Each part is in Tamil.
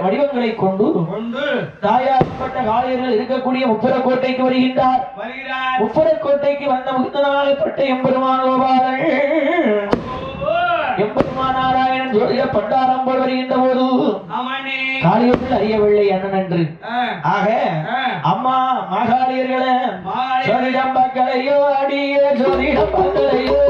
வடிவங்களை கொண்டு தாயாக்கப்பட்ட காளியர்கள் இருக்கக்கூடிய முப்புறக்கோட்டைக்கு வருகின்றார். வருகிறார். முப்புறக்கோட்டைக்கு வந்த முக்தனாகப்பட்ட எம்பெருமான் கோபாலன் எம்பெருமான் நாராயணன் ஜோதிட பண்டாரம் போல் வருகின்ற போது காளியர்கள் அறியவில்லை அண்ணன் என்று ஆக. அம்மா மகாளியர்களே ஜோதிடம் மக்களையோ அடிய ஜோதிடம் மக்களையோ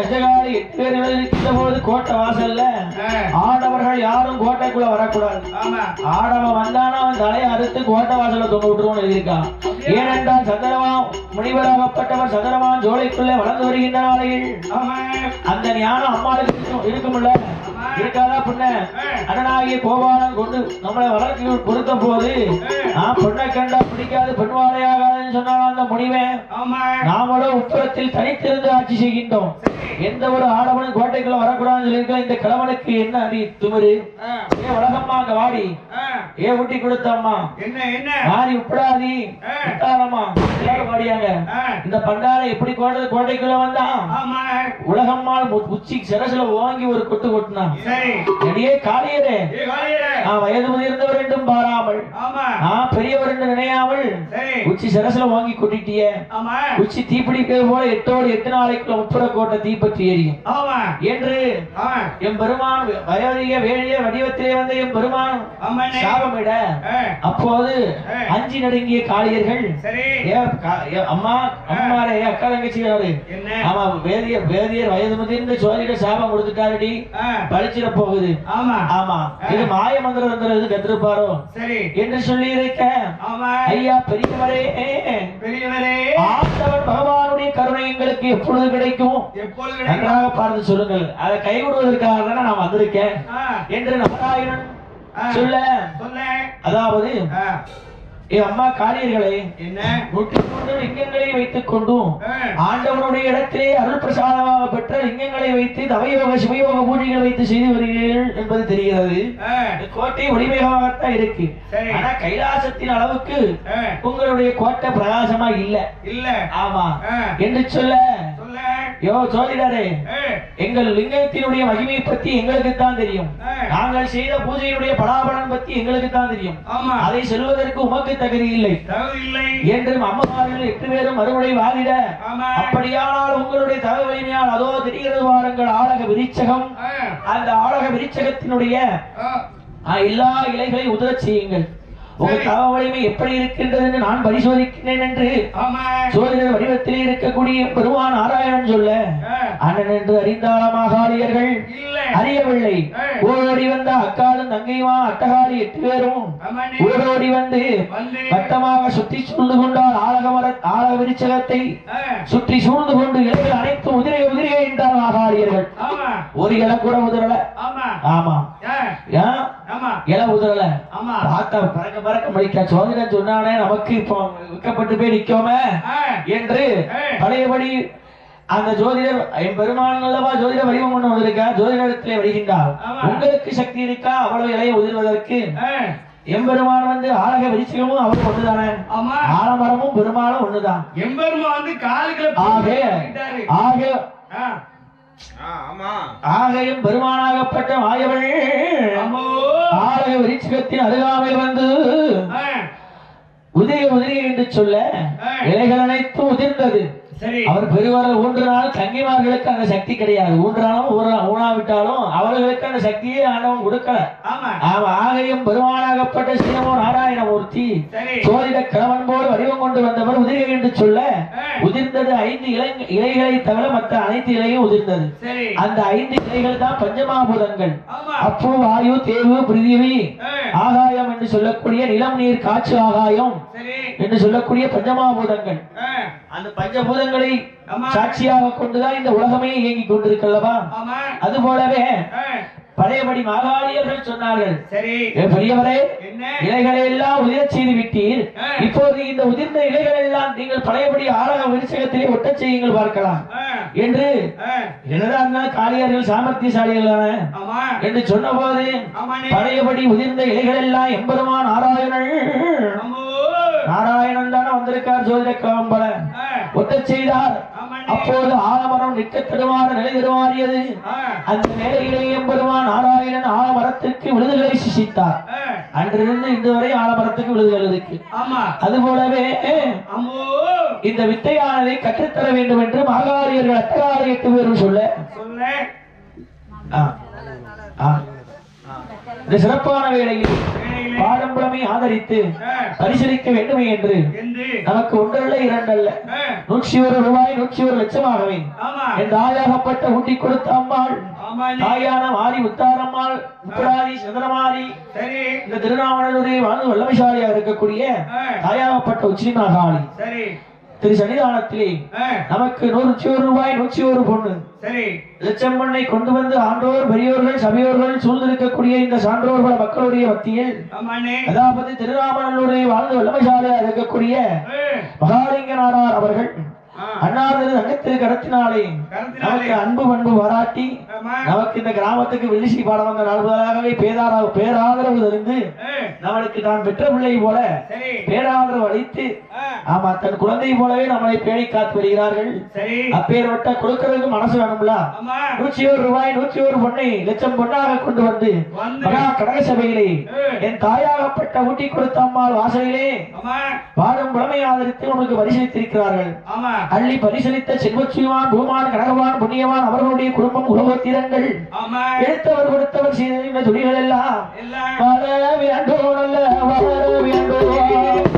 அஜகாளி எட்டு பேர்கள் இருக்கின்ற போது கோட்டை வாசல்ல ஆடவர்கள் யாரும் கோட்டைக்குள்ள வரக்கூடாது. ஆடவன் வந்தானா அவன் தலையை அறுத்து கோட்டை வாசல்ல தொங்க விட்டுருவோம்னு எழுதியிருக்கான். ஏனென்றால் சந்திரமா முனிவராகப்பட்டவர் சந்திரமான் ஜோலைக்குள்ளே வளர்ந்து வருகின்ற நாளையில் ஆமா. அந்த ஞானம் அம்மாளுக்கு இருக்கும். இருக்கும்ல இருக்காதா புண்ண? அண்ணனாகிய கோபாலன் கொண்டு நம்மளை வளர்த்து கொடுத்த போது நான் பொண்ணை கண்டா பிடிக்காது பெண் வாழையாகாதுன்னு சொன்னாலும் அந்த முடிவன் ஆமா. நாமளும் உட்புறத்தில் தனித்திருந்து ஆட்சி செய்கின்றோம். எந்த ஒரு ஆடவனும் கோட்டைக்குள்ள வரக்கூடாதுன்னு சொல்லியிருக்க இந்த கிழவனுக்கு என்ன அடி திமிரு? ஏ வளகம்மா அங்க வாடி. ஏ ஊட்டி கொடுத்தம்மா. என்ன என்ன? வாரி உப்படாதி. ஆ. முத்தாரம்மா எல்லாரும் வாடியாங்க. இந்த பண்டாரை எப்படி கோட்டை கோட்டைக்குள்ள வந்தான் ஆமா. உலகம்மாள் உச்சி சிரசுல ஓங்கி ஒரு கொட்டு கொட்டினான் எடியே காளியரே. வயது முதிர்ந்தவர் என்றும் பாராமல் பெரியவர் என்று நினையாமல். உச்சி சிரசுல வாங்கி கொட்டிட்டிய உச்சி தீப்பிடிக்கிறது போல எட்டோடு எட்டு நாளைக்குள்ள முப்புற கோட்டை தீப்பற்றி எரியும். என்று என் பெருமான் வயோதிக வேழிய வடிவத்திலே வந்த என் பெருமான். சாபமிட அப்போது. அஞ்சி நடுங்கிய காளியர்கள் அம்மா அம்மாரே அக்கா தங்கச்சியாரு என்ன? ஆமா வேதியர் வேதியர் வயது முதிர்ந்து சோதிட சாபம் கொடுத்துட்டாருடி. பழிச்சிட போகுது. ஆமா. ஆமா. இது மாய மந்திரம் தந்துறது கத்திருப்பாரோ சரி. என்று சொல்லி இருக்க ஐயா பெரியவரே. பெரியவரே. ஆண்டவன் பகவானுடைய கருணை எங்களுக்கு எப்பொழுது கிடைக்கும்? எப்பொழுது? நன்றாக பார்த்து சொல்லுங்கள். அதை கைவிடுவதற்காக தானே நான் வந்திருக்கேன். என்று நாராயணன். சொல்ல சொல்லு அதாவது என் அம்மா காரியர்களே என்ன? நூற்றி மூன்று லிங்கங்களை வைத்துக் கொண்டும் ஆண்டவனுடைய இடத்திலே அருள் பிரசாதமாக பெற்ற லிங்கங்களை வைத்து தவயோக சிவயோக பூஜைகள் வைத்து செய்து வருகிறீர்கள் என்பது தெரிகிறது. கோட்டை ஒளிமயமாகத்தான் இருக்கு. ஆனா கைலாசத்தின் அளவுக்கு உங்களுடைய கோட்டை பிரகாசமா இல்ல. இல்ல. ஆமா. என்று சொல்ல சொல்லு. யோ சோதிடரே ஆ, எங்கள் லிங்கத்தினுடைய மகிமை பத்தி எங்களுக்கு தான் தெரியும். நாங்கள் செய்த பூஜையினுடைய பலாபலன் பத்தி எங்களுக்கு தான் தெரியும். அதை சொல்வதற்கு உமக்கு தகுதி இல்லை. தகுதி இல்லை என்று அம்மமார்கள் எட்டு பேரும் மறுமுறை வாதிட அப்படியானால் உங்களுடைய தகவல் வலிமையால் அதோ தெரிகிறது வாருங்கள் ஆலக விரிச்சகம் அந்த ஆலக விரிச்சகத்தினுடைய எல்லா இலைகளையும் உதறச் செய்யுங்கள். உங்க சரி. தகவல் வலிமை எப்படி இருக்கின்றது என்று நான் பரிசோதிக்கிறேன் என்று ஆமா. சோதரர் வடிவத்திலே இருக்கக்கூடிய பெருமான் நாராயணன் சொல்ல அண்ணன் என்று அறிந்தாளமாகாளியர்கள் இல்ல. அறியவில்லை. ஓடோடி வந்த அக்காலும் தங்கையுமா அட்டகாளி எட்டு பேரும். ஓடோடி வந்து வட்டமாக சுற்றி சூழ்ந்து கொண்டால் ஆலக மர ஆலக விரிச்சகத்தை சுற்றி சூழ்ந்து கொண்டு இலைகள் அனைத்தும் உதிரை உதிரே என்றார் ஆகாரியர்கள் ஒரு இலை கூட உதிரல. ஆமா. ஆமா. ஏன்? இலை உதிரல ஆமா. பார்த்தா பறக்க பறக்க முடிக்க. சோதனை சொன்னானே நமக்கு இப்போ விற்கப்பட்டு போய் நிக்கோமே. என்று. பழையபடி அந்த ஜோதிடர் என் பெருமான் அல்லவா ஜோதிட வடிவம் கொண்டு வந்திருக்கா. ஜோதிடத்திலே வருகின்றார். உங்களுக்கு சக்தி இருக்கா? அவ்வளவு இலையை உதிர்வதற்கு. எம்பெருமான் வந்து ஆலக விரிச்சகமும் அவர் ஒண்ணுதானே? ஆமா. ஆலமரமும் பெருமாளும் ஒண்ணுதான். எம்பெருமா வந்து காலுக்குள்ள ஆக. ஆக. ஆகையும் பெருமானாகப்பட்ட மாயவள். ஆலக விரிச்சகத்தின் அருகாமையில் வந்து உதிரி உதிரி என்று சொல்ல. இலைகள் அனைத்தும் உதிர்ந்தது அவர் பெருவரல் ஊன்றினால் தங்கிமார்களுக்கு அந்த சக்தி கிடையாது. ஊன்றாலும் ஊனாவிட்டாலும் அவர்களுக்கு அந்த சக்தியே ஆண்டவன் கொடுக்கல. ஆமா ஆகையும் பெருமானாகப்பட்ட ஸ்ரீமோ நாராயணமூர்த்தி சோதிட கிழவன் போல் வடிவம் கொண்டு வந்தவர் உதிரி என்று சொல்ல உதிர்ந்தது ஐந்து இலை இலைகளை தவிர மற்ற அனைத்து இலையும் உதிர்ந்தது. அந்த ஐந்து இலைகள் தான் பஞ்சமாபூதங்கள். அப்பு வாயு தேவு பிருத்திவி ஆ, ஆகாயம் என்று சொல்லக்கூடிய நிலம் நீர் காற்று ஆகாயம் என்று சொல்லக்கூடிய பஞ்சமாபூதங்கள். அந்த பஞ்சபூதங்களை. சாட்சியாக கொண்டுதான் இந்த உலகமே இயங்கிக் கொண்டிருக்கல்லவா அது போலவே பழையபடி மாகாளியர்கள் சொன்னார்கள். சரி. "ஏ பெரியவரே என்ன? இலைகளை எல்லாம் உதிரச் செய்து விட்டீர். இப்போது இந்த உதிர்ந்த இலைகள் எல்லாம் நீங்கள் பழையபடி ஆழக விருச்சகத்திலே ஒட்டச் செய்யுங்கள் பார்க்கலாம். என்று இருந்தாலும் காளியர்கள் சாமர்த்தியசாலிகள் என்று சொன்னபோது ஆமாண்ணே. பழையபடி உதிர்ந்த இலைகள் எல்லாம் எம்பெருமான் அம்மோ நாராயணன் தானே வந்திருக்கார் ஜோதிட கிழமம் போல. ஆ, ஒட்டச் செய்தார். அப்போது ஆலமரம் நிற்க தடுமாறு நிலை தடுமாறியது. ஆ, அந்த நிலையிலே எம்பெருமான் நாராயணன் ஆலமரத்திற்கு விழுதுகளை சிசித்தார் அன்றிருந்து இன்று வரை ஆலமரத்துக்கு விழுதுகள் இருக்கு. அது போலவே இந்த வித்தையானதை கற்றுத்தர வேண்டும் என்று மாகாரியர்கள் அத்தகாரி எட்டு பேரும் சொல்ல. சிறப்பான வேளையில் வேலையிலே பாடம்புலமை ஆதரித்து பரிசீலிக்க வேண்டுமே என்று என்று. நமக்கு ஒன்றல்ல இரண்டல்ல. நூற்றி ஒரு ரூபாய் நூற்றி ஒரு லட்சமாகவே ஆமா. என் தாயாகப்பட்ட ஊட்டி கொடுத்த அம்மாள் தாயான மாறி முத்தாரம்மாள் முப்படாதி சந்திரமாரி இந்த திருநாமணனுடைய வாழ்ந்து வல்லமைசாலியாக இருக்கக்கூடிய தாயாகப்பட்ட உச்சி மகாளி சரி. திரு சன்னிதானத்திலே நமக்கு நூற்றி ஒரு ரூபாய் நூற்றி ஒரு பொண்ணு. சரி. லட்சம் பொண்ணை கொண்டு வந்து ஆண்டோர் பெரியோர்கள் சபையோர்கள் சூழ்ந்திருக்கக்கூடிய இந்த சான்றோர்கள் மக்களுடைய மத்தியில் அதாவது திருநாமணனுடைய வாழ்ந்து வல்லமைசாலியாக இருக்கக்கூடிய ஆ, மகாலிங்கனாரார் அவர்கள் அன்னாரது தங்கத்திற்கு கடத்தினாலே நமக்கு அன்பு பண்பு பாராட்டி நமக்கு இந்த கிராமத்துக்கு வில்லிசி பாடம் வந்த நாள்வதாகவே பேதார பேராதரவு தெரிந்து ஆ, நம்மளுக்கு நான் பெற்ற பிள்ளை போல பேராதரவு அளித்து ஆமா தன் குழந்தை போலவே நம்மளை பேணி காத்து வருகிறார்கள். அப்பேற்பட்ட கொடுக்கறதுக்கு மனசு வேணும்ல? நூற்றி ஒரு ரூபாய் நூற்றி ஒரு பொண்ணை லட்சம் பொண்ணாக கொண்டு வந்து மகா கடக சபையிலே என் தாயாகப்பட்ட ஊட்டி கொடுத்த அம்மாள் வாசலிலே பாடும் புலமை ஆதரித்து உங்களுக்கு பரிசீலித்திருக்கிறார்கள் ஆமா. அள்ளி பரிசளித்த செல்வச்சுவான் பூமான் கனகவான் புண்ணியவான் அவர்களுடைய குடும்பம் உலகத்திரங்கள் எடுத்தவர் கொடுத்தவர் செய்த துணிகள் எல்லாம். வர வேண்டும் வர வேண்டும்.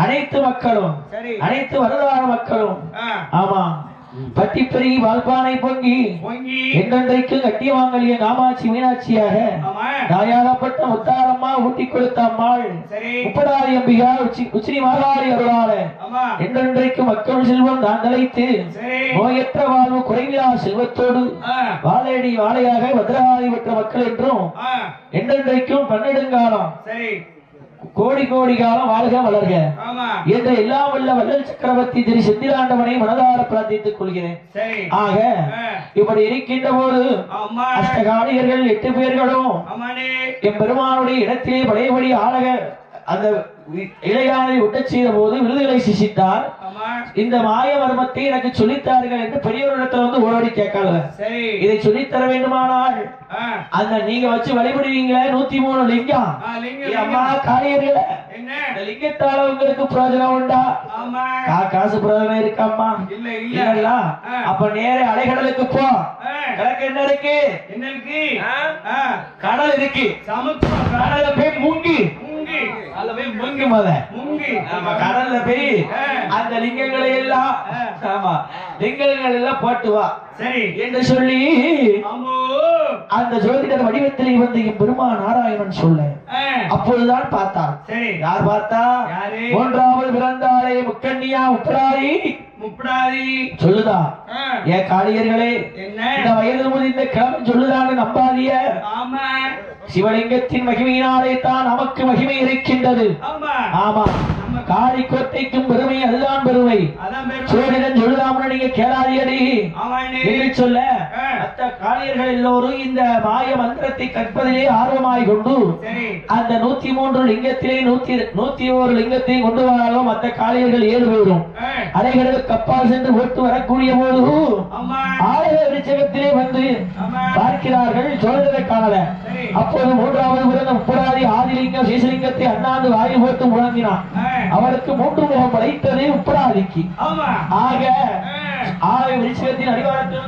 அனைத்து மக்களும் அனைத்து வருடான மக்களும் ஆமா. பட்டி பெருகி பொங்கி என்றென்றைக்கு கட்டிய வாங்கலிய காமாட்சி மீனாட்சியாக தாயாகப்பட்ட முத்தாரம்மா ஊட்டி கொடுத்த அம்மாள் சரி. முப்படாதி அம்பிகா உச்சி உச்சினி மாகாளி அருளாள என்றென்றைக்கு மக்கள் செல்வம் தான் தலைத்து சரி. நோயற்ற வாழ்வு குறைவிலா செல்வத்தோடு வாழையடி வாழையாக பத்திரகாளி பெற்ற மக்கள் என்றும் என்றென்றைக்கும் பன்னெடுங்காலம். சரி. கோடி கோடி காலம் வாழ்க வளர்க. என்று எல்லாம் வல்ல வள்ளல் சக்கரவர்த்தி திரு செந்திலாண்டவனை மனதார பிரார்த்தித்துக் கொள்கிறேன். ஆக இப்படி இருக்கின்ற போது ஆமா அஷ்டகாளியர்கள் எட்டு பேர்களும் என் பெருமானுடைய இடத்திலே பழையபடி ஆளக அந்த இளையானை விட்டச் செய்த போது விருதுகளை சிசித்தார் இந்த மாய மர்மத்தை எனக்கு சொல்லித்தார்கள் என்று பெரியவரிடத்துல வந்து ஓடி கேட்கல சரி. இதை சொல்லித்தர வேண்டுமானால் அந்த நீங்க வச்சு வழிபடுவீங்களே நூத்தி மூணு லிங்கம். அம்மா என்ன? இந்த லிங்கத்தால உங்களுக்கு பிரயோஜனம் உண்டா? காசு பிரயோஜனம் இருக்காம்மா இல்ல இல்ல. இல்லல்ல ஆ. அப்ப நேர அலைகடலுக்கு போ. கிழக்கு என்ன இருக்கு? என்ன இருக்கு? கடல் இருக்கு. கடல்ல போய் முங்கி. முங்கி. மத. கடல்ல போய். அந்த லிங்கங்களை எல்லாம். ஆமா லிங்கங்கள் எல்லாம் போட்டு வா. சரி. என்று சொல்லி அந்த ஜோதிடர் வடிவத்திலே வந்து பெருமா நாராயணன் சொல்ல அப்பொழுதுதான் பார்த்தார் யார் பார்த்தா? மூன்றாவது பிறந்தாளே முக்கண்ணியா உப்பராயி முப்படாதி சொல்லுதா? ஆ, ஏ காளியர்களே என்ன? இந்த வயது முதிர்ந்த கிழமை சொல்லுதான்னு நம்பாதிய ஆமா. சிவலிங்கத்தின் மகிமையினாலே தான் நமக்கு மகிமை இருக்கின்றது. ஆமா. காளி கோட்டைக்கும் பெருமை அதுதான் பெருமை. அதான் பேரு சோழன் சொல்லுதாம்னு நீங்க ஆமாண்டி என்று சொல்ல. மற்ற காளியர்கள் எல்லோரும் இந்த மாய மந்திரத்தை கற்பதிலே ஆர்வமாய் கொண்டு அந்த நூத்தி மூன்று லிங்கத்திலே நூத்தி நூத்தி ஒரு லிங்கத்தை கொண்டு வராலும் மற்ற காளியர்கள் ஏழு ஆ, அலைகளுக்கு அப்பால் சென்று ஓட்டு வரக்கூடிய போது ஆலய விருச்சகத்திலே வந்து பார்க்கிறார்கள் சரி அப்போது மூன்றாவது பிறந்த முப்படாதி ஆதிலிங்கம் சீசலிங்கத்தை அண்ணாந்து வாரி போட்டு முழங்கினான். அவருக்கு மூன்று முகம் படைத்தது உப்பராதிக்கு. ஆக ஆ, ஆலய விருச்சகத்தின் அடிவாரத்தில்